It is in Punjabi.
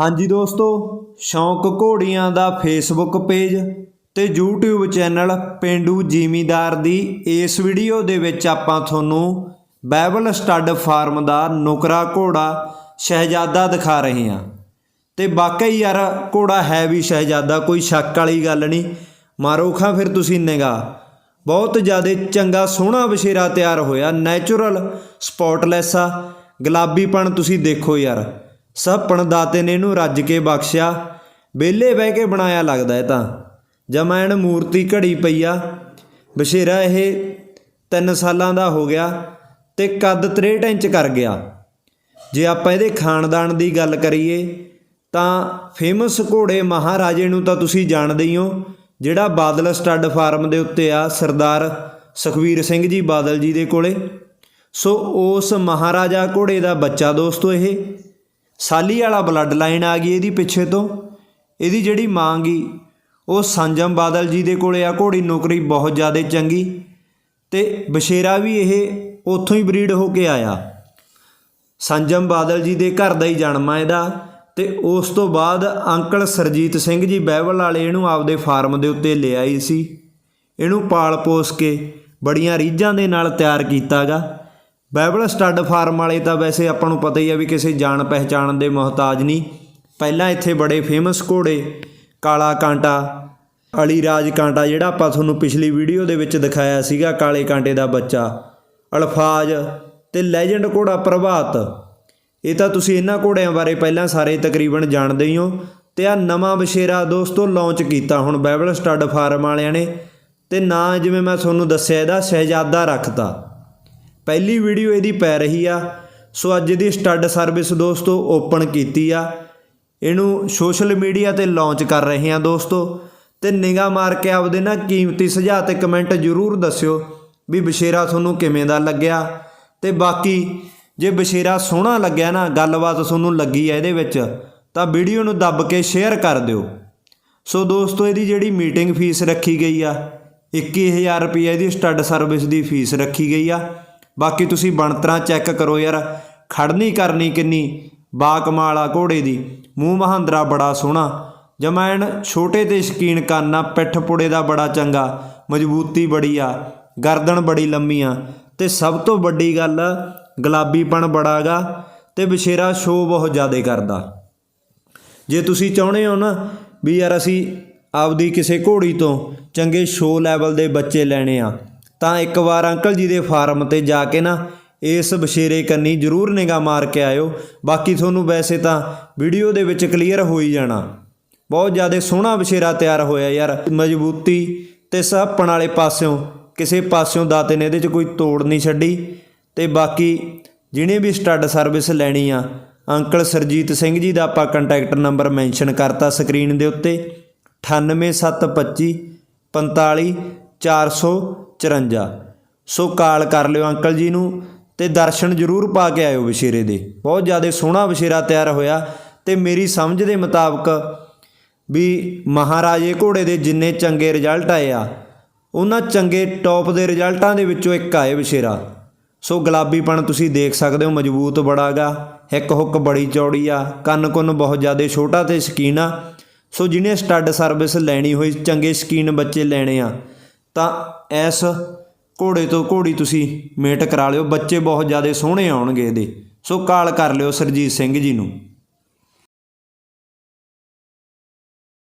ਹਾਂਜੀ ਦੋਸਤੋ, ਸ਼ੌਂਕ ਘੋੜੀਆਂ ਦਾ ਫੇਸਬੁੱਕ ਪੇਜ ਤੇ YouTube ਚੈਨਲ ਪਿੰਡੂ ਜ਼ਿਮੀਦਾਰ ਦੀ ਇਸ ਵੀਡੀਓ ਦੇ ਵਿੱਚ ਆਪਾਂ ਤੁਹਾਨੂੰ ਬਾਈਬਲ ਸਟੱਡ ਫਾਰਮ ਦਾ ਨੁਕਰਾ ਘੋੜਾ ਸ਼ਹਿਜ਼ਾਦਾ ਦਿਖਾ ਰਹੇ ਹਾਂ। ਤੇ ਵਾਕਈ ਯਾਰ, ਘੋੜਾ ਹੈ ਵੀ ਸ਼ਹਿਜ਼ਾਦਾ, ਕੋਈ ਸ਼ੱਕ ਵਾਲੀ ਗੱਲ ਨਹੀਂ। ਮਾਰੋ ਖਾਂ ਫਿਰ ਤੁਸੀਂ ਨਿਗਾਹ। ਬਹੁਤ ਜ਼ਿਆਦਾ ਚੰਗਾ ਸੋਹਣਾ ਬਸ਼ੇਰਾ ਤਿਆਰ ਹੋਇਆ ਨੈਚੁਰਲ ਸਪੌਟਲੈਸ ਆ। ਗੁਲਾਬੀਪਣ ਤੁਸੀਂ ਦੇਖੋ ਯਾਰ। ਸੱਪਣ ਦਾਤੇ ਨੇ ਇਹਨੂੰ ਰੱਜ ਕੇ ਬਖਸ਼ਿਆ। ਵਿਹਲੇ ਬਹਿ ਕੇ ਬਣਾਇਆ ਲੱਗਦਾ ਇਹ ਤਾਂ। ਜਮੈਣ ਮੂਰਤੀ ਘੜੀ ਪਈ ਆ। ਬਸ਼ੇਰਾ ਇਹ 3 ਸਾਲਾਂ ਦਾ ਹੋ ਗਿਆ ਤੇ ਕੱਦ 63 ਇੰਚ ਕਰ ਗਿਆ। ਜੇ ਆਪਾਂ ਇਹਦੇ ਖਾਨਦਾਨ ਦੀ ਗੱਲ ਕਰੀਏ ਤਾਂ ਫੇਮਸ ਘੋੜੇ ਮਹਾਰਾਜੇ ਨੂੰ ਤਾਂ ਤੁਸੀਂ ਜਾਣਦੇ ਹੀ ਹੋ, ਜਿਹੜਾ ਬਾਦਲ ਸਟੱਡ ਫਾਰਮ ਦੇ ਉੱਤੇ ਆ ਸਰਦਾਰ ਸੁਖਵੀਰ ਸਿੰਘ ਜੀ ਬਾਦਲ ਜੀ ਦੇ ਕੋਲੇ। ਸੋ ਉਸ ਮਹਾਰਾਜਾ ਘੋੜੇ ਦਾ ਬੱਚਾ ਦੋਸਤੋ ਇਹ। ਸਾਲੀ ਵਾਲਾ ਬਲੱਡ ਲਾਈਨ ਆ ਗਈ ਇਹਦੀ ਪਿੱਛੇ ਤੋਂ। ਇਹਦੀ ਜਿਹੜੀ ਮਾਂ ਗਈ ਉਹ ਸੰਜਮ ਬਾਦਲ ਜੀ ਦੇ ਕੋਲੇ ਆ, ਘੋੜੀ ਨੌਕਰੀ ਬਹੁਤ ਜ਼ਿਆਦਾ ਚੰਗੀ ਤੇ ਬਸ਼ੇਰਾ ਵੀ ਇਹ ਉੱਥੋਂ ਹੀ ਬਰੀਡ ਹੋ ਕੇ ਆਇਆ। ਸੰਜਮ ਬਾਦਲ ਜੀ ਦੇ ਘਰ ਦਾ ਹੀ ਜਨਮ ਆ ਇਹਦਾ ਤੇ ਉਸ ਤੋਂ ਬਾਅਦ ਅੰਕਲ ਸਰਜੀਤ ਸਿੰਘ ਜੀ ਬਹਿਬਲ ਵਾਲੇ ਇਹਨੂੰ ਆਪਦੇ ਫਾਰਮ ਦੇ ਉੱਤੇ ਲਿਆਈ ਸੀ। ਇਹਨੂੰ ਪਾਲ ਪੋਸ ਕੇ ਬੜੀਆਂ ਰੀਝਾਂ ਦੇ ਨਾਲ ਤਿਆਰ ਕੀਤਾਗਾ ਬਾਈਬਲ ਸਟੱਡ ਫਾਰਮ ਵਾਲੇ ਤਾਂ ਵੈਸੇ ਆਪਾਂ ਨੂੰ ਪਤਾ ਹੀ ਆ ਵੀ ਕਿਸੇ ਜਾਣ ਪਹਿਚਾਣ ਦੇ ਮੁਹਤਾਜ ਨਹੀਂ। ਪਹਿਲਾਂ ਇੱਥੇ ਬੜੇ ਫੇਮਸ ਘੋੜੇ, ਕਾਲਾ ਕਾਂਟਾ, ਅਲੀ ਰਾਜ ਕਾਂਟਾ, ਜਿਹੜਾ ਆਪਾਂ ਤੁਹਾਨੂੰ ਪਿਛਲੀ ਵੀਡੀਓ ਦੇ ਵਿੱਚ ਦਿਖਾਇਆ ਸੀਗਾ, ਕਾਲੇ ਕਾਂਟੇ ਦਾ ਬੱਚਾ, ਅਲਫਾਜ਼ ਤੇ ਲੈਜੈਂਡ ਘੋੜਾ ਪ੍ਰਭਾਤ। ਇਹ ਤਾਂ ਤੁਸੀਂ ਇਹਨਾਂ ਘੋੜਿਆਂ ਬਾਰੇ ਪਹਿਲਾਂ ਸਾਰੇ ਤਕਰੀਬਨ ਜਾਣਦੇ ਹੀ ਹੋ ਤੇ ਆ ਨਵਾਂ ਬਸ਼ੇਰਾ ਦੋਸਤੋ ਲਾਂਚ ਕੀਤਾ ਹੁਣ ਬਾਈਬਲ ਸਟੱਡ ਫਾਰਮ ਵਾਲਿਆਂ ਨੇ ਤੇ ਨਾਂ ਜਿਵੇਂ ਮੈਂ ਤੁਹਾਨੂੰ ਦੱਸਿਆ, ਇਹਦਾ ਸ਼ਹਿਜ਼ਾਦਾ ਰੱਖਤਾ। ਪਹਿਲੀ ਵੀਡੀਓ ਇਹਦੀ ਪੈ ਰਹੀ ਆ। ਸੋ ਅੱਜ ਇਹਦੀ ਸਟੱਡ ਸਰਵਿਸ ਦੋਸਤੋ ਓਪਨ ਕੀਤੀ ਆ। ਇਹਨੂੰ ਸੋਸ਼ਲ ਮੀਡੀਆ ਤੇ ਲਾਂਚ ਕਰ ਰਹੇ ਹਾਂ ਦੋਸਤੋ। ਤੇ ਨਿਗਾਹ ਮਾਰ ਕੇ ਆਪਦੇ ਨਾ ਕੀਮਤੀ ਸੁਝਾਅ ਤੇ ਕਮੈਂਟ ਜ਼ਰੂਰ ਦੱਸਿਓ ਵੀ ਬਸ਼ੇਰਾ ਤੁਹਾਨੂੰ ਕਿਵੇਂ ਦਾ ਲੱਗਿਆ। ਤੇ ਬਾਕੀ ਜੇ ਬਸ਼ੇਰਾ ਸੋਹਣਾ ਲੱਗਿਆ ਨਾ, ਗੱਲਬਾਤ ਤੁਹਾਨੂੰ ਲੱਗੀ ਆ ਇਹਦੇ ਵਿੱਚ, ਤਾਂ ਵੀਡੀਓ ਨੂੰ ਦੱਬ ਕੇ ਸ਼ੇਅਰ ਕਰ ਦਿਓ। ਸੋ ਦੋਸਤੋ ਇਹਦੀ ਜਿਹੜੀ ਮੀਟਿੰਗ ਫੀਸ ਰੱਖੀ ਗਈ ਆ 21000 ਰੁਪਏ ਇਹਦੀ ਸਟੱਡ ਸਰਵਿਸ ਦੀ ਫੀਸ ਰੱਖੀ ਗਈ ਆ। ਬਾਕੀ ਤੁਸੀਂ ਬਣਤਰਾਂ ਚੈੱਕ ਕਰੋ ਯਾਰ। ਖੜਨੀ ਕਰਨੀ ਕਿੰਨੀ? ਬਾ ਕਮਾਲ ਆ ਘੋੜੇ ਦੀ। ਮੂੰਹ ਮਹਾਂਦਰਾ ਬੜਾ ਸੋਹਣਾ। ਜਮੈਣ ਛੋਟੇ ਤੇ ਸ਼ਕੀਨ ਕਾਨਾ ਪਿੱਠ ਪੁੜੇ ਦਾ ਬੜਾ ਚੰਗਾ। ਮਜ਼ਬੂਤੀ ਬੜੀ ਆ, ਗਰਦਨ ਬੜੀ ਲੰਮੀ ਆ। ਤੇ ਸਭ ਤੋਂ ਵੱਡੀ ਗੱਲ, ਗੁਲਾਬੀਪਣ ਬੜਾਗਾ ਤੇ ਬਸ਼ੇਰਾ ਸ਼ੋ ਬਹੁਤ ਜ਼ਿਆਦਾ ਕਰਦਾ। ਜੇ ਤੁਸੀਂ ਚਾਹੁੰਦੇ ਹੋ ਨਾ ਵੀ ਯਾਰ ਅਸੀਂ ਆਪਦੀ ਕਿਸੇ ਘੋੜੀ ਤੋਂ ਚੰਗੇ ਸ਼ੋ ਲੈਵਲ ਦੇ ਬੱਚੇ ਲੈਣੇ ਆ ਤਾਂ ਇੱਕ ਵਾਰ ਅੰਕਲ ਜੀ ਦੇ ਫਾਰਮ ਤੇ ਜਾ ਕੇ ਨਾ ਇਸ ਬਸ਼ੇਰੇ ਕੰਨੀ ਜ਼ਰੂਰ ਨਿਗਾਹ ਮਾਰ ਕੇ ਆਇਓ। ਬਾਕੀ ਤੁਹਾਨੂੰ ਵੈਸੇ ਤਾਂ ਵੀਡੀਓ ਦੇ ਵਿੱਚ ਕਲੀਅਰ ਹੋ ਹੀ ਜਾਣਾ। ਬਹੁਤ ਜ਼ਿਆਦਾ ਸੋਹਣਾ ਬਸ਼ੇਰਾ ਤਿਆਰ ਹੋਇਆ ਯਾਰ। ਮਜ਼ਬੂਤੀ ਤੇ ਸਾਹਪਣ ਵਾਲੇ ਪਾਸਿਓਂ ਕਿਸੇ ਪਾਸਿਓਂ ਦਾਤੇ ਨੇ ਇਹਦੇ 'ਚ ਕੋਈ ਤੋੜ ਨਹੀਂ ਛੱਡੀ। ਤੇ ਬਾਕੀ ਜਿਹਨੇ ਵੀ ਸਟੱਡ ਸਰਵਿਸ ਲੈਣੀ ਆ, ਅੰਕਲ ਸਰਜੀਤ ਸਿੰਘ ਜੀ ਦਾ ਆਪਾਂ ਕੰਟੈਕਟ ਨੰਬਰ ਮੈਂਸ਼ਨ ਕਰਤਾ ਸਕਰੀਨ ਦੇ ਉੱਤੇ। 98725 45 454 ਸੋ ਕਾਲ ਕਰ ਲਿਓ ਅੰਕਲ ਜੀ ਨੂੰ ਤੇ ਦਰਸ਼ਨ ਜ਼ਰੂਰ ਪਾ ਕੇ ਆਇਓ ਬਸ਼ੇਰੇ ਦੇ। ਬਹੁਤ ਜ਼ਿਆਦਾ ਸੋਹਣਾ ਬਸ਼ੇਰਾ ਤਿਆਰ ਹੋਇਆ ਤੇ ਮੇਰੀ ਸਮਝ ਦੇ ਮੁਤਾਬਕ ਵੀ ਮਹਾਰਾਜੇ ਘੋੜੇ ਦੇ ਜਿੰਨੇ ਚੰਗੇ ਰਿਜ਼ਲਟ ਆਏ ਆ, ਉਹਨਾਂ ਚੰਗੇ ਟੌਪ ਦੇ ਰਿਜ਼ਲਟਾਂ ਦੇ ਵਿੱਚੋਂ ਇੱਕ ਆਏ ਬਸ਼ੇਰਾ। ਸੋ ਗੁਲਾਬੀਪਣ ਤੁਸੀਂ ਦੇਖ ਸਕਦੇ ਹੋ, ਮਜ਼ਬੂਤ ਬੜਾਗਾ ਹਿੱਕ ਹੁੱਕ ਬੜੀ ਚੌੜੀ ਆ ਕੰਨ ਕੁੰਨ ਬਹੁਤ ਜ਼ਿਆਦਾ ਛੋਟਾ ਤੇ ਸ਼ਕੀਨ ਆ। ਸੋ ਜਿਹਨੇ ਸਟੱਡ ਸਰਵਿਸ ਲੈਣੀ ਹੋਈ, ਚੰਗੇ ਸ਼ਕੀਨ ਬੱਚੇ ਲੈਣੇ ਆ। ਤਾਂ ਇਸ ਘੋੜੇ ਤੋਂ ਘੋੜੀ ਤੁਸੀਂ ਮੇਟ ਕਰਾ ਲਿਓ। ਬੱਚੇ ਬਹੁਤ ਜ਼ਿਆਦਾ ਸੋਹਣੇ ਆਉਣਗੇ ਇਹਦੇ। ਸੋ ਕਾਲ ਕਰ ਲਿਓ ਸਰਜੀਤ ਸਿੰਘ ਜੀ ਨੂੰ।